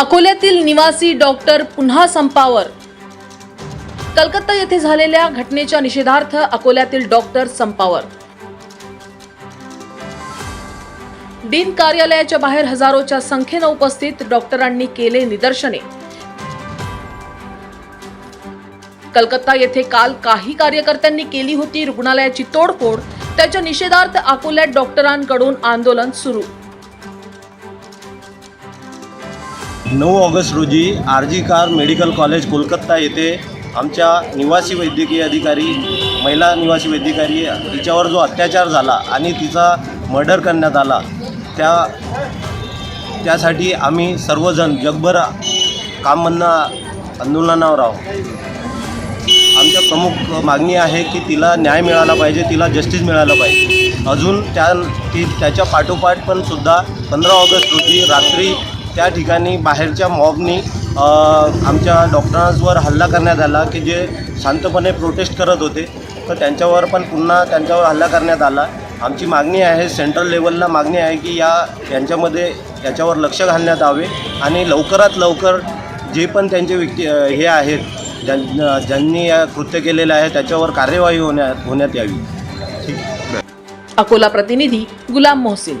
अकोल्यातील निवासी डॉक्टर पुन्हा संपावर. कलकत्ता येथे झालेल्या घटनेच्या निषेधार्थ अकोल्यातील डॉक्टर संपावर. डीन कार्यालयाच्या बाहेर हजारोच्या संख्येनं उपस्थित डॉक्टरांनी केले निदर्शने. कलकत्ता येथे काल काही कार्यकर्त्यांनी केली होती रुग्णालयाची तोडफोड. त्याच्या निषेधार्थ अकोल्यात डॉक्टरांकडून आंदोलन सुरू. नऊ ऑगस्ट रोजी R G Kar medical college Kolkata येथे आमच्या निवासी वैद्यकीय अधिकारी महिला निवासी वैद्यकारी तिच्यावर जो अत्याचार झाला आणि तिचा मर्डर करण्यात आला त्या त्यासाठी आम्ही सर्वजण जगभर काम आंदोलनावर आहोत. आमच्या प्रमुख मागणी आहे की तिला न्याय मिळाला पाहिजे तिला जस्टिस मिळालं पाहिजे. अजून त्या ती त्याच्या पाठोपाठ पण सुद्धा पंधरा ऑगस्ट रोजी रात्री त्या ठिकाणी बाहेरच्या मॉबनी आमच्या डॉक्टरांवर हल्ला करण्यात आला की जे शांतपणे प्रोटेस्ट करत होते. तर त्यांच्यावर पण पुन्हा त्यांच्यावर हल्ला करण्यात आला. आमची मागणी आहे सेंट्रल लेवलला मागणी आहे की या यांच्यामध्ये याच्यावर लक्ष घालण्यात यावे आणि लवकरात लवकर जे पण त्यांचे व्यक्ती हे आहेत ज्यां ज्यांनी या कृत्य केलेलं आहे त्याच्यावर कार्यवाही होण्यात होण्यात यावी. ठीक. अकोला प्रतिनिधी गुलाम मोहसिन.